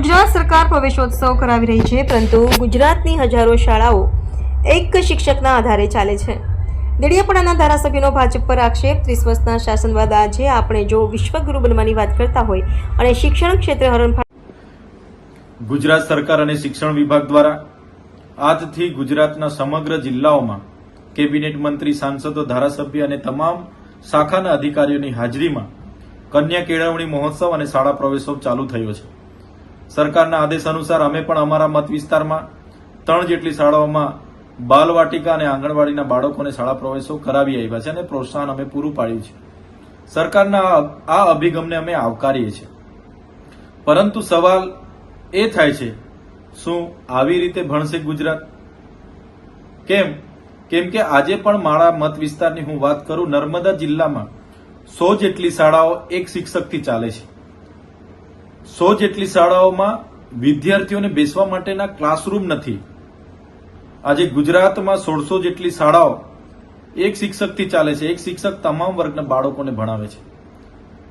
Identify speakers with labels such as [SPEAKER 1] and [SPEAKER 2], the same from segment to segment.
[SPEAKER 1] સરકાર પ્રવેશોત્સવ કરાવી રહી છે, પરંતુ ગુજરાતની હજારો શાળાઓ એક શિક્ષકના આધારે ચાલે છે. દેડિયાપાડાના ધારાસભ્યનો ભાજપ પર આક્ષેપ, ત્રીસ વર્ષના શાસનવાદ આજે આપણે જો વિશ્વગુરુ બનવાની વાત કરતા હોય અને શિક્ષણ ક્ષેત્રે હરણફાળ
[SPEAKER 2] ગુજરાત સરકાર અને શિક્ષણ વિભાગ દ્વારા આજથી ગુજરાતના સમગ્ર જિલ્લાઓમાં કેબિનેટ મંત્રી, સાંસદો, ધારાસભ્ય અને તમામ શાખાના અધિકારીઓની હાજરીમાં કન્યા કેળવણી મહોત્સવ અને શાળા પ્રવેશોત્સવ ચાલુ થયો છે. સરકારના આદેશ અનુસાર અમે પણ અમારા મત વિસ્તારમાં ત્રણ જેટલી શાળાઓમાં બાલવાટિકા અને આંગણવાડીના બાળકોને શાળા પ્રવેશો કરાવી આવ્યા છે અને પ્રોત્સાહન અમે પૂરું પાડ્યું છે. સરકારના આ- અભિગમને અમે આવકારીએ છીએ. પરંતુ સવાલ એ થાય છે, શું આવી રીતે ભણશે ગુજરાત? કેમ? કેમ કે આજે પણ મારા મત વિસ્તારની હું વાત કરું નર્મદા જિલ્લામાં સો જેટલી શાળાઓ એક શિક્ષકથી ચાલે છે. સો જેટલી શાળાઓમાં વિદ્યાર્થીઓને બેસવા માટેના ક્લાસરૂમ નથી. આજે ગુજરાતમાં સોળસો જેટલી શાળાઓ એક શિક્ષકથી ચાલે છે. એક શિક્ષક તમામ વર્ગના બાળકોને ભણાવે છે.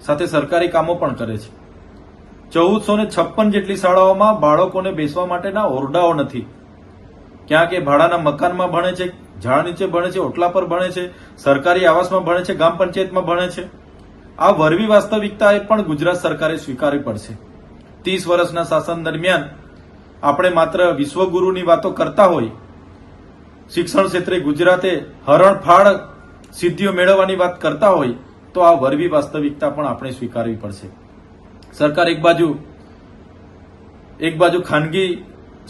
[SPEAKER 2] સાથે સરકારી કામો પણ કરે છે. ચૌદસો ને છપ્પન જેટલી શાળાઓમાં બાળકોને બેસવા માટેના ઓરડાઓ નથી. ક્યાંક એ ભાડાના મકાનમાં ભણે છે, ઝાડ નીચે ભણે છે, ઓટલા પર ભણે છે, સરકારી આવાસમાં ભણે છે, ગ્રામ પંચાયતમાં ભણે છે. આ વરવી વાસ્તવિકતા એ પણ ગુજરાત સરકારે સ્વીકારવી પડશે. ત્રીસ વર્ષના શાસન દરમિયાન આપણે માત્ર વિશ્વગુરુની વાતો કરતા હોય, શિક્ષણ ક્ષેત્રે ગુજરાતે હરણફાળ સિદ્ધિઓ મેળવવાની વાત કરતા હોય, તો આ વરવી વાસ્તવિકતા પણ આપણે સ્વીકારવી પડશે. સરકાર એક બાજુ એક બાજુ ખાનગી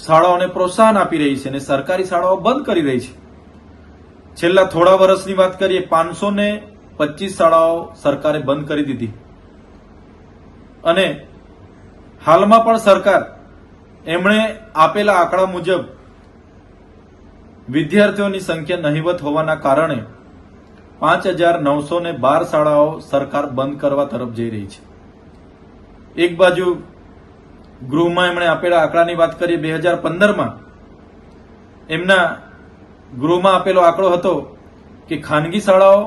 [SPEAKER 2] શાળાઓને પ્રોત્સાહન આપી રહી છે અને સરકારી શાળાઓ બંધ કરી રહી છે. છેલ્લા થોડા વર્ષની વાત કરીએ, પાંચસો ને પચીસ શાળાઓ સરકારે બંધ કરી દીધી. અને હાલમાં પણ સરકાર એમણે આપેલા આંકડા મુજબ વિદ્યાર્થીઓની સંખ્યા નહીવત હોવાના કારણે પાંચ હજાર નવસો ને બાર શાળાઓ સરકાર બંધ કરવા તરફ જઈ રહી છે. એક બાજુ ગૃહમાં એમણે આપેલા આંકડાની વાત કરીએ, બે હજાર પંદરમાં એમના ગૃહમાં આપેલો આંકડો હતો કે ખાનગી શાળાઓ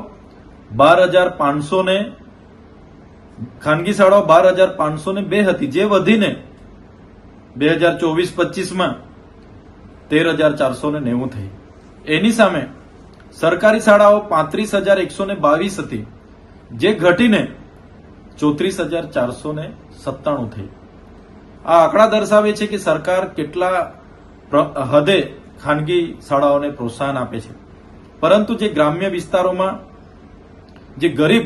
[SPEAKER 2] બાર હજાર પાંચસો ને ખાનગી શાળાઓ બાર હજાર પાંચસો ને બે હતી. જે વધીને બે હજાર ચોવીસ પચીસમાં તેર હજાર ચારસો ને નેવું થઈ. એની સામે સરકારી શાળાઓ પાંત્રીસ હજાર એકસો ને બાવીસ હતી. જે ઘટીને ચોત્રીસ હજાર ચારસો ને સત્તાણું થઈ. આ આંકડા દર્શાવે છે કે સરકાર કેટલા હદે ખાનગી શાળાઓને પ્રોત્સાહન આપે છે. પરંતુ જે ગ્રામ્ય વિસ્તારોમાં જે ગરીબ,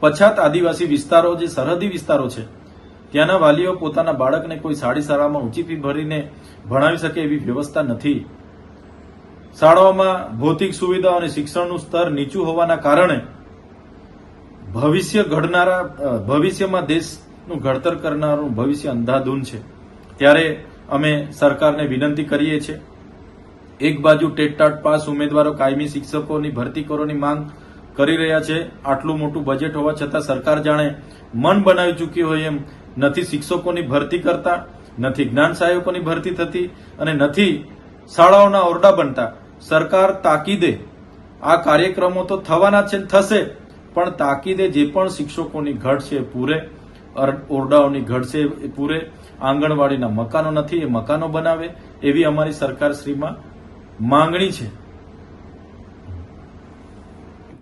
[SPEAKER 2] પછાત આદિવાસી વિસ્તારો, જે સરહદી વિસ્તારો છે, ત્યાંના વાલીઓ પોતાના બાળકને કોઈ સાડી શાળામાં ઊંચી ફી ભરીને ભણાવી શકે એવી વ્યવસ્થા નથી. શાળાઓમાં ભૌતિક સુવિધાઓ અને શિક્ષણનું સ્તર નીચું હોવાના કારણે ભવિષ્ય ઘડનારા ભવિષ્યમાં દેશનું ઘડતર કરનારું ભવિષ્ય અંધાધૂન છે. ત્યારે અમે સરકારને વિનંતી કરીએ છીએ, એક બાજુ ટેટ ટાટ પાસ ઉમેદવારો, કાયમી શિક્ષકોની ભરતી કરવાની માંગ કરી રહ્યા છે. આટલું મોટું બજેટ હોવા છતાં સરકાર જાણે મન બનાવી ચૂકી હોય એમ નથી શિક્ષકોની ભરતી કરતા, નથી જ્ઞાન સહાયકોની ભરતી થતી અને નથી શાળાઓના ઓરડા બનતા. સરકાર તાકીદે આ કાર્યક્રમો તો થવાના છે, થશે, પણ તાકીદે જે પણ શિક્ષકોની ઘટ છે પૂરે ઓરડાઓની ઘટ છે એ પૂરે, આંગણવાડીના મકાનો નથી, એ મકાનો બનાવે એવી અમારી સરકારશ્રીમાં માંગણી છે.